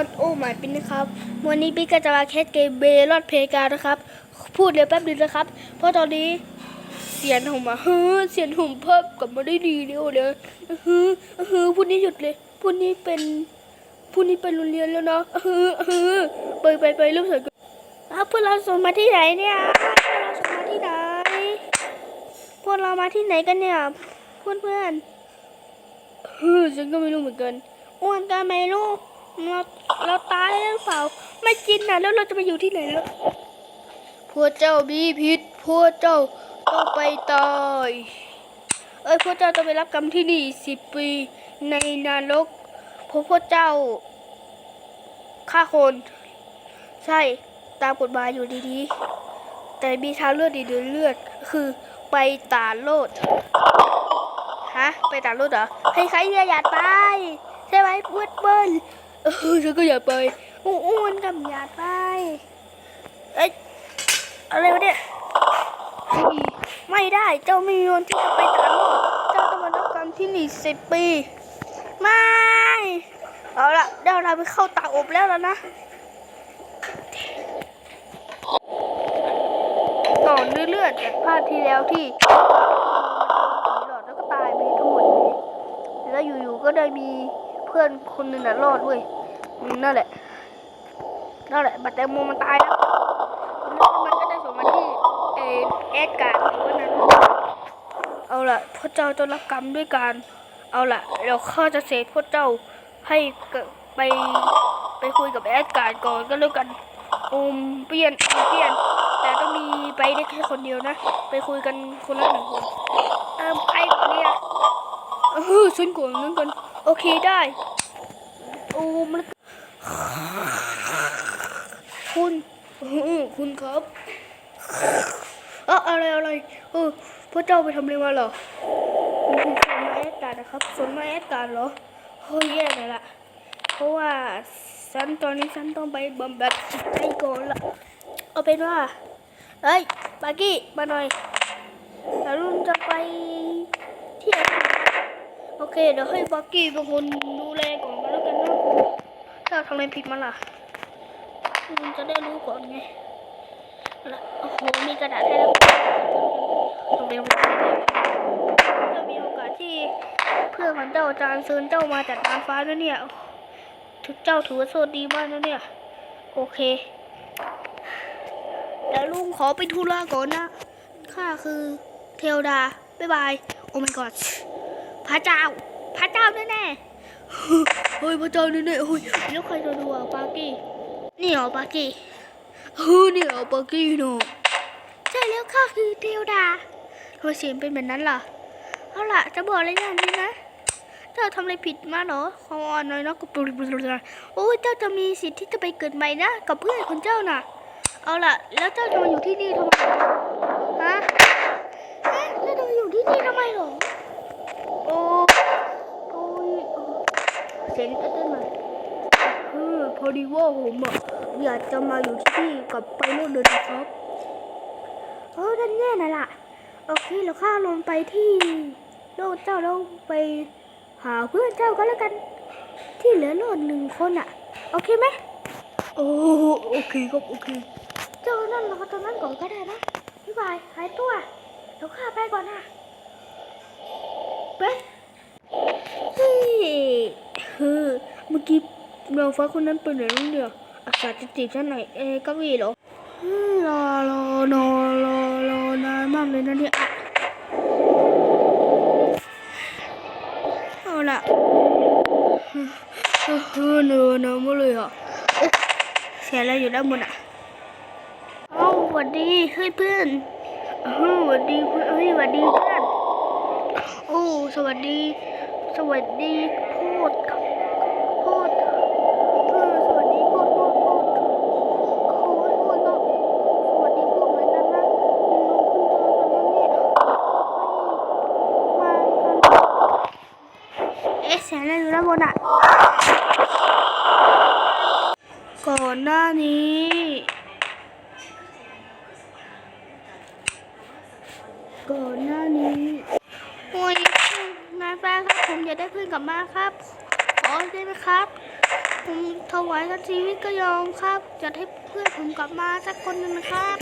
อนโอ้หมายปินนะครับ วันนี้ปิ๊กก็จะมาแคสเกมเบลอดเพกานะครับ พูดเร็วแป๊บนึงนะครับ เพราะตอนนี้เสียงผมอะเฮ้อเสียงผมเพิ่มกลับมาได้ดีเร็วเลยเฮ้อเฮ้อพูดนี้หยุดเลยพูดนี้เป็นพูดนี้เป็นโรงเรียนแล้วเนาะเฮ้อเฮ้อไปไปไปเริ่มสอนกันอ้าพวกเราส่งมาที่ไหนเนี่ยพวกเราส่งมาที่ไหนพวกเรามาที่ไหนกันเนี่ยเพื่อนเพื่อนๆเฮ้อฉันก็ไม่รู้เหมือนกันอ้วนก็ไม่รู้เรา เราตายแล้วหรือเปล่า ไม่จริงนะแล้วเราจะไปอยู่ที่ไหนแล้วพวกเจ้ามีพิษพวกเจ้าต้องไปตายเอ้ยพวกเจ้าต้องไปรับกรรมที่นี่สิบปีในนรกเพราะพวกเจ้าฆ่าคน ใช่ตามกฎหมายอยู่ดีๆ แต่มีทางเลือดดีๆเลือดคือไปตาโลดฮะไปต่างรถเหรอใครๆเนี่ยอยากไปใช่ไหมพื่อนเบิ้ล เออฉันก็อยากไปอ้วนๆกับอยากไปเอ้ยอะไรวะเนี่ยเฮ้ยไม่ได้เจ้าไม่มีวันที่จะไปต่างรถเจ้าต้องมารับกรรมที่นี่สิบปี ไม่เอาละเดี๋ยวเราไปเข้าเตาอบแล้วแล้วนะต่อเรื่อยๆจากภาคที่แล้วที่หลอดแล้วก็ตายไปทั้งหมดเลยแล้วอยู่ๆก็ได้มี เพื่อนคนหนึ่งน่ะรอดเว้ยนั่นแหละนั่นแหละบัตรแตงโมมันตายแล้วมันก็ได้ส่งมาที่เออแอดการ์ดว่านั้นเอาล่ะพระเจ้าจะรับกรรมด้วยการ เอาล่ะเดี๋ยวข้าจะเสกพระเจ้าให้ไปไปคุยกับแอดการ์ดก่อนก็แล้วกันอมเปลี่ยนอมเปลี่ยน แต่ต้องมีไปได้แค่คนเดียวนะ ไปคุยกันคนละหนึ่งคนเออไปก่อนเนี่ยเออฉันกดนั่นกัน โอเคได้โอ้มันคุณคุณครับเอออะไรอะไรเออพระเจ้าไปทำอะไรมาเหรอคุณส่งมาแอดการ์นะครับส่งมาแอดการ์เหรอโอ้ยแย่เลยล่ะ เพราะว่าฉันตอนนี้ฉันต้องไปบำบัดจิตใจก่อนละเอาเป็นว่าเฮ้ยบากี้มาหน่อยแล้วลุงจะไปที่ยว โอเค เดี๋ยวให้บักกี้เป็นคนดูแลก่อนก็แล้วกันนะถ้าทำอะไรผิดมาล่ะลุงจะได้รู้ก่อนไงแล้วโอ้โห มีกระดาษให้แล้วต้องเร็วจะมีโอกาสที่เพื่อนของเจ้าจานเซินเจ้ามาจากนางฟ้าด้วยเนี่ยทุกเจ้าถือว่าโชคดีมากนะเนี่ย โอเคเดี๋ยวลุงขอไปธุระก่อนนะ ข้าคือเทวดา บ๊ายบาย โอ้ my god พระเจ้า พระเจ้าแน่ๆเฮ้ยพระเจ้าแน่ๆเฮ้ยแล้วใครจะดูอะปาร์กี้นี่เหรอปาร์กี้เฮ้ยนี่เหรอปาร์กี้เนาะใช่แล้วข้าคือเทวดาทำไมเสียงเป็นแบบนั้นล่ะเอาล่ะจะบอกอะไรอย่างนี้นะเจ้าทำอะไรผิดมาเหรอขออ่อนน่อยนะกูปลุกโอ้ยเจ้าจะมีสิทธิ์ที่จะไปเกิดใหม่นะกับเพื่อนของเจ้าน่ะ เอาล่ะ แล้วเจ้าจะมาอยู่ที่นี่ทำไมฮะฮะแล้วเราอยู่ที่นี่ทำไมหรอ โอ้โอ้ยเออเสียงเต้นมาเออพอดีว่าผมอะอยากจะมาอยู่ที่นี่กับไปโน่นเลยนะครับเออนั่นแน่น่ะล่ะ โอเคแล้วข้าลงไปที่โลกเจ้าแล้วไปหาเพื่อนเจ้าก็แล้วกัน ที่เหลือโลดหนึ่งคนอะ โอเคไหมโอ้โอเคครับโอเค เจ้านั่นเราก็ตรงนั้นก่อนก็ได้นะพี่บายหายตัวเดี๋ยวข้าไปก่อนนะ ไปเฮ้ยเฮ้อเมื่อกี้เราฟ้าคนนั้นเป็นไหนลูกเดียวอากาศจะติดชั้นไหนเอ๊ะเก็วีเหรอรอรอนอรอรอนานมากเลยนะเนี่ยเอาละเฮ้อเฮ้อเฮ้อเนอะนะมาเลยอะเสียอะไรอยู่ด้านบนอะเอ้าสวัสดีเฮ้ยเพื่อนเฮ้ยสวัสดีเพื่อนเฮ้ยสวัสดีเพื่อน สวัสดี สวัสดีพูดครับพูดเออสวัสดีพูดพูดพูดโอ้ยพูดก็สวัสดีพูดเหมือนกันนะน้องเพิ่งเจอกันนะเนี่ยมากันเอ๊ะเสียงอะไรอยู่ด้านบนอะ ก่อนหน้านี้ ก่อนหน้านี้โอ้ยนายฟ้าครับ ผมอยากได้เพื่อนกลับมาครับ ขอได้ไหมครับ ผมถวายกับชีวิตก็ยอมครับจะให้เพื่อนผมกลับมาสักคนหนึงนะครับ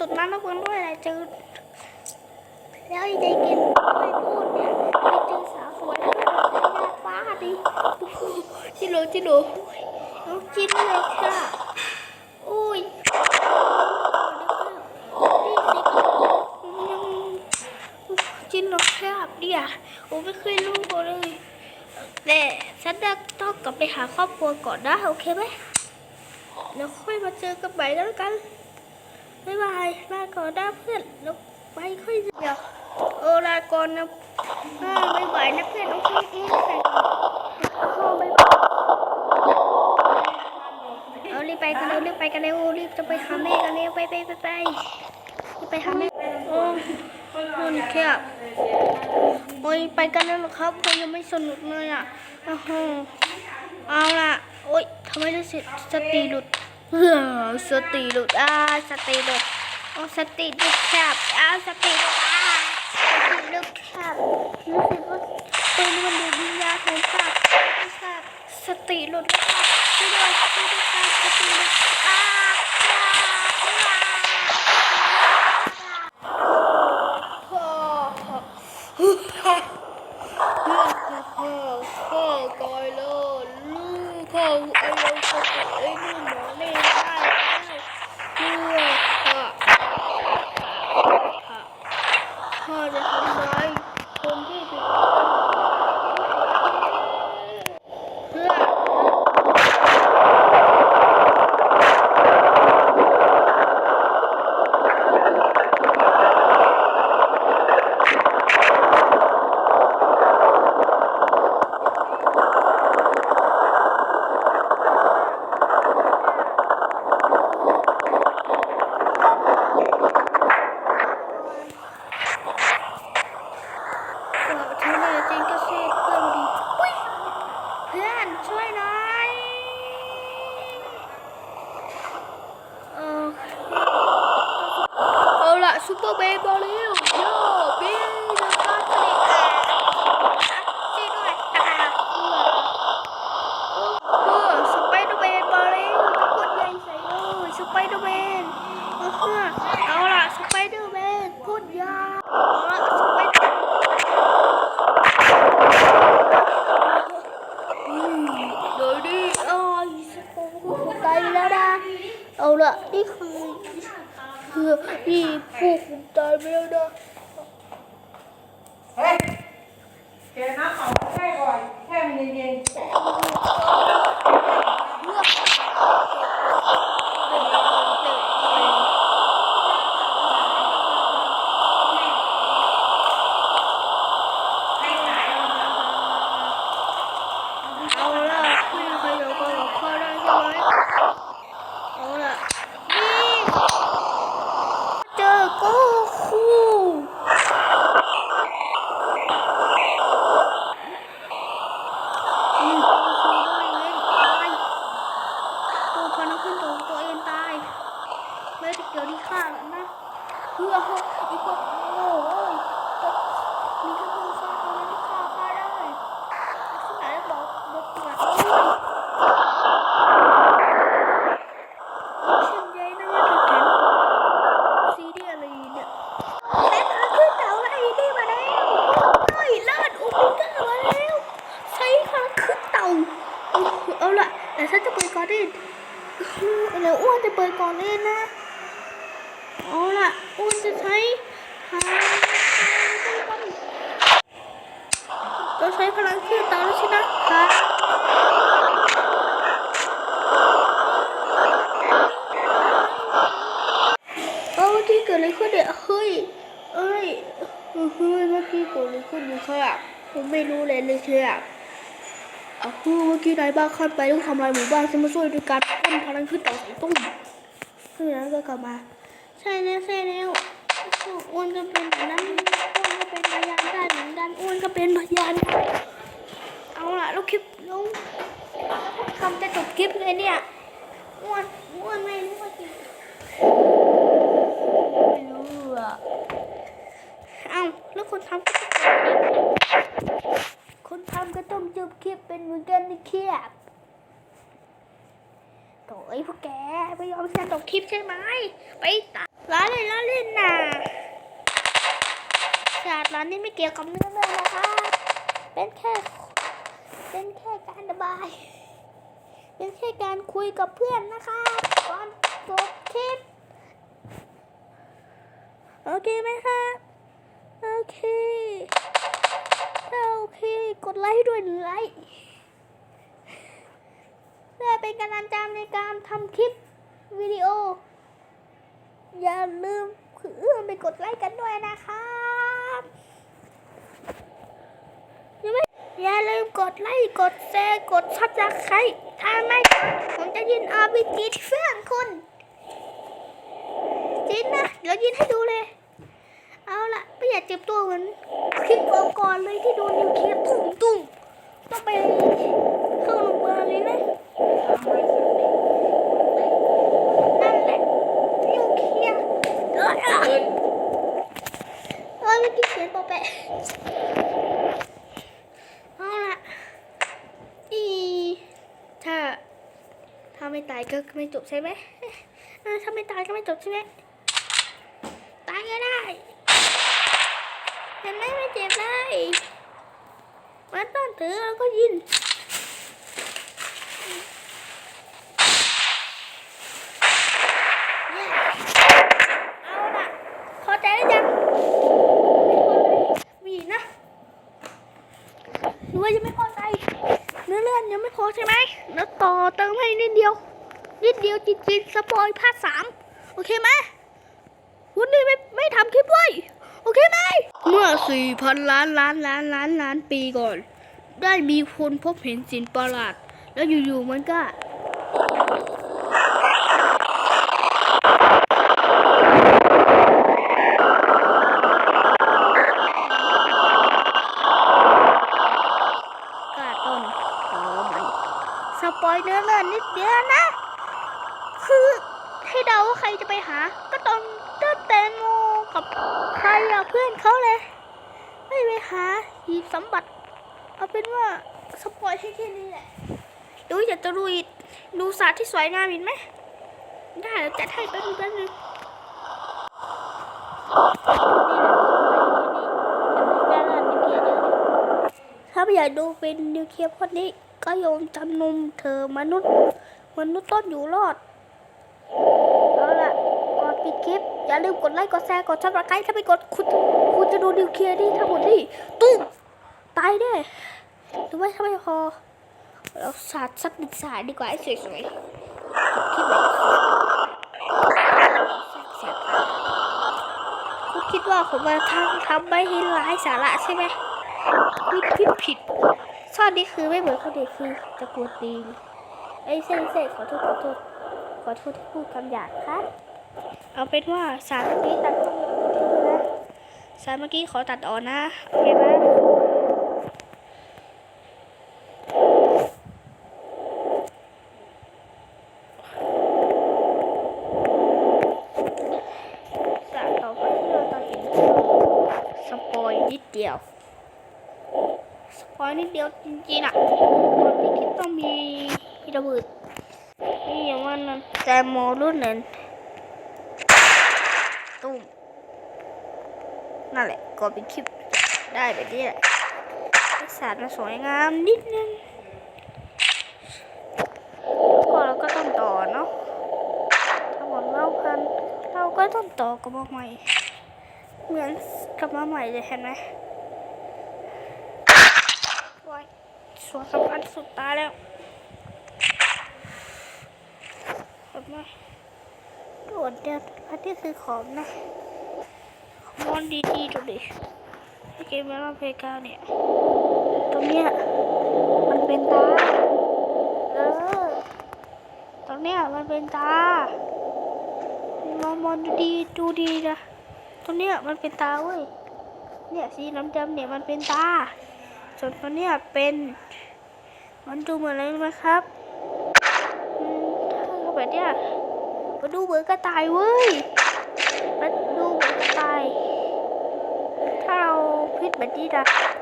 ตดน้ำแล้วเพื่อนด้วยอะไรเจอแล้วไอ้ใจกินไม่พูดเนี่ยไปเจอสาวสวยแล้วก็เป็นหน้าฟ้าดิโอ้โหจิโร่จิโร่น้องจินเลยค่ะโอ้ยจินหรอกครับเดี๋ยวโอ้ไม่เคยรู้เลยแต่ฉันต้องกลับไปหาครอบครัวก่อนนะ โอเคไหมแล้วค่อยมาเจอกันใหม่แล้วกัน บ๊ายบายลาก่อนนะเพื่อนแล้วไปค่อยเดี๋ยวเออลาก่อนนะอ่าบ๊ายบายนะเพื่อนโอเคเองไปก่อนข้าบ๊ายบายเอารีบไปกันเร็วรีบไปกันเร็วรีบจะไปหาแม่กันเร็วไปไปไปไปไปหาแม่โอ้คนแคบโอ้ยไปกันแล้วครับเขายังไม่สนุกเลยอะโอ้โหเอาล่ะโอ้ยทำไมรู้สึกสติหลุด สติหลุดอ่าสติหลุดโอ้สติหลุดครับอ้าสติหลุดอ่าสติหลุดครับรู้สึกว่าปืนมันดูดวิญญาณของข้าข้าสติหลุดครับช่วยด้วยช่วยด้วยค่ะสติหลุดอ่าอ่าอ่าพ่อพ่อพ่อพ่อพ่อตายแล้วลูกพ่อไอ้เราจะไอ้นี่หมอนี่ได้แล้วพ่อพ่อจะทำร้ายคนที่ผิดเพื่อ เออเธอเนี่ยจริงก็เซ่เพื่อนดีอุ๊ยเพื่อนช่วยหน่อยเออเอา ละซูเปอร์เบย์บอลลิวโย่เบย์จะฆ่าทะเลอะช่วยด้วยอะเออสไปเดอร์แมนบอลลิวตะกดใหญ่ใส่เลยสไปเดอร์แมนเออเอาละสไปเดอร์แมนพูดยาวเอาละสไปเดอร์เดี๋ยวดิอ้อยสกูตายแล้วนะเอาละนี่คือ คือนี่พวกคุณตายไปแล้วนะเฮ้ยแกน้ำเอาแค่ก่อนแค่มันเย็นๆลือกเอาละไม่มีใครอยู่กับข้าได้ใช่ไหมเอาละนี่เจอโก็คูอืมโก็คูด้วยเว้นตายตัวพันขึ้นตัวตัวเองตายไม่ได้เกี่ยวที่ข้าหรอกนะเพื่อให้ไอ้พวกโง่เอ้ยมีแค่ตัวข้าเท่านั้นที่ฆ่าข้าได้ที่ไหนบอกเด็กเกิดเลยฉันยัยนะว่าจะแข็งซีเรียสอะไรเนี่ยแม่ค้าขึ้นเตาไอ้นี่มาแล้วเฮ้ยเลิศอุปิก้ามาแล้วใช้ค้าขึ้นเตาเอาเอาละแต่ฉันจะเปิดก่อนดิเดี๋ยวอ้วนจะ เปิดก่อนเล่นนะเอาล่ะอุ้นจะใช้ทางเราใช้พลังขึ้นเตาแล้วใช่ไหมคะเอาเมื่อกี้เกิดอะไรขึ้นเนี่ยเฮ้ยเอ้ยเฮ้ยเมื่อกี้เกิดอะไรขึ้นเนี่ยค่ะผมไม่รู้เลยเลยเชียวอะ คือเมื่อกี้นายบ้าขั้นไปต้องทำลายหมู่บ้านฉันมาช่วยด้วยการพ่นพลังขึ้นเตาใส่ตุ้มเพื่อนั้นก็กลับมา ใช่แล้วใช่แล้วอ้วนก็เป็นแบบนั้นอ้วนก็เป็นพยานได้เหมือนกันอ้วนก็เป็นพยานเอาล่ะลูกคลิปลงทำจะจบคลิปเลยเนี่ยอ้วนอ้วนไม่รู้ว่าจริงไม่รู้อะเอ้าแล้วคนทำก็จบ คนทำก็ต้องจบคลิปเป็นเหมือนกันนี่เครียดโถ่ไอ้พวกแกไม่ยอมแชร์ตกคลิปใช่ไหมไปตัดร้านเลยร้านเล่นน่ะศาสตร์ร้านนี้ไม่เกี่ยวกับเนื้อเรื่องนะคะ เป็นแค่ เป็นแค่การระบาย เป็นแค่การคุยกับเพื่อนนะคะก่อนจบคลิป โอเคไหมคะ โอเค โอเค กดไลค์ด้วยหนไลค์เพื่อเป็นกำลังใจในการทำคลิปวิดีโอ อย่าลืมคือเอื้อมไปกดไลค์กันด้วยนะครับอย่าไม่อย่าลืมกดไลค์กดแชร์กดซับสไครต์ถ้าไม่ผมจะยินอาบิจีที่เพื่อนคุณจินนะเดี๋ยวยินให้ดูเลย เอาละไม่อยากเจ็บตัวเหมือนคลิปก่อนเลยที่โดนนิวเคลียร์ตุ้มตุ้มต้องไปเข้าโรงพยาบาลเลยนะนั่นแหละนิวเคลียร์เออเออเกินเออไม่อกินเสียงปอแปะเอาละอีถ้าถ้าไม่ตายก็ไม่จบใช่ไหมถ้าไม่ตายก็ไม่จบใช่ไหมตายก็ได้ เห็นไหมไม่เจ็บเลยมันต้นถือแล้วก็ยินเอาล่ะพอใจหรือยังมีอีกนะหรือว่ายังไม่พอใจเนื้อเรื่องยังไม่พอใช่ไหมแล้วต่อเติมให้นิดเดียว นิดเดียวจริงๆสปอยภาคสามโอเคไหมวันนี้ไม่ไม่ทำคลิปด้วย อเคไหมเมื่อสี่พันล้านล้านล้านล้านล้านปีก่อน ได้มีคนพบเห็นสิ่งประหลาด แล้วอยู่ๆมันก็กาต้นหอมันสปอยเนื้อเรื่อนิดเดียวนะ คือให้เดาว่าใครจะไปหา ก็ตอนเต้น แตงโมกับใครอะเพื่อนเขาเลย ไม่ไปหาหีบสมบัติ เอาเป็นว่าสปอยแค่นี้แหละ ดูอยากจะดูอีกดูสาที่สวยงามอีกไหม ได้แล้วจัดให้แป๊บนึงแป๊บนึงนี่แหละสวยนี่เห็นไหมด้านล่างนิวเลยถ้าไม่อยากดูเป็นนิวเคลียร์พอดนี้ก็โยมจำนมเธอมนุษย์ มนุษย์ต้นอยู่รอด เอา ลืมกดไลค์กดแชร์กดซับสไครต์ถ้าไม่กดคุณคุณจะโดนนิวเคลียร์นี่ทั้งหมดนี่ตุ้มตายแน่หรือว่าถ้าไม่พอ เราสาดสักหนึ่งสาดีกว่าให้สวยๆคิดแบบคุณคิดว่าผมมาทำทำไม่ให้ร้ายสาระใช่ไหมคุณคิดผิดซ่อนนี้คือไม่เหมือนคนอื่นคือจะกลัวตีนไอ้ยเซ่เซ่ขอโทษขอโทษขอโทษที่พูดคำหยาบครับ เอาเป็นว่าสารเมื่อกี้ตัดออกนะสารเมื่อกี้ขอตัดออกนะ โอเคไหมสารต่อไปที่เราจะเห็นสปอยนิดเดียว สปอยนิดเดียวจริงๆอะตอนที่คิดต้องมีระเบิดนี่อย่างว่านั้นแตงโมรุ่นหนึ่ง ตุ้ม นั่นแหละก็เป็นคลิปได้แบบนี้แหละให้สารมาสวยงามนิดนึงก็เราก็ต้องต่อเนาะถ้าหมดเล่าพันเราก็ต้องต่อกับมาใหม่ เหมือนกับมาใหม่เลยเห็นไหมไว้สวยสำคัญสุดตาแล้วเห็นไหมโดดเดียวอันนี้คือของนะ นดีดีๆดูดิไอเกมเมลอนเพกาเนี่ยตรงเนี้ยมันเป็นตาเออตรงเนี้ยมันเป็นตามองมองดูดีดูดีนะตรงเนี้ยมันเป็นตาเว้ยเนี่ยสีน้ำดำเนี่ยมันเป็นตาส่วนตัวเนี้ยเป็น มันดูเหมือนอะไรไหมครับอืมถ้าเขาแบบเนี้ยมาดูเหมือนกระต่ายเว้ยมาดูเหมือนกระต่าย ถ้าเรา พิดแบบนี้นะ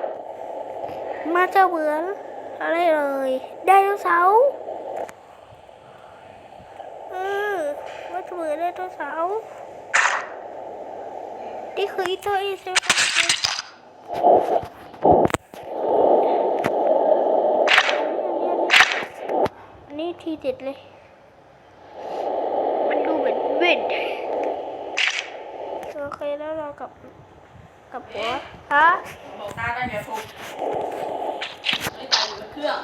มาจะเหมือนอะไรเลยไดโนเสาร์เออมาจะเหมือนไดโนเสาร์นี่คืออีตัวอีเซฟอันนี้ทีเด็ดเลย มันดูเหมือนเวทโอเคแล้วเรากลับ กลับหัวฮะบอกตาได้เดี๋ยวถูกไม่ตายอยู่กับเครื่อง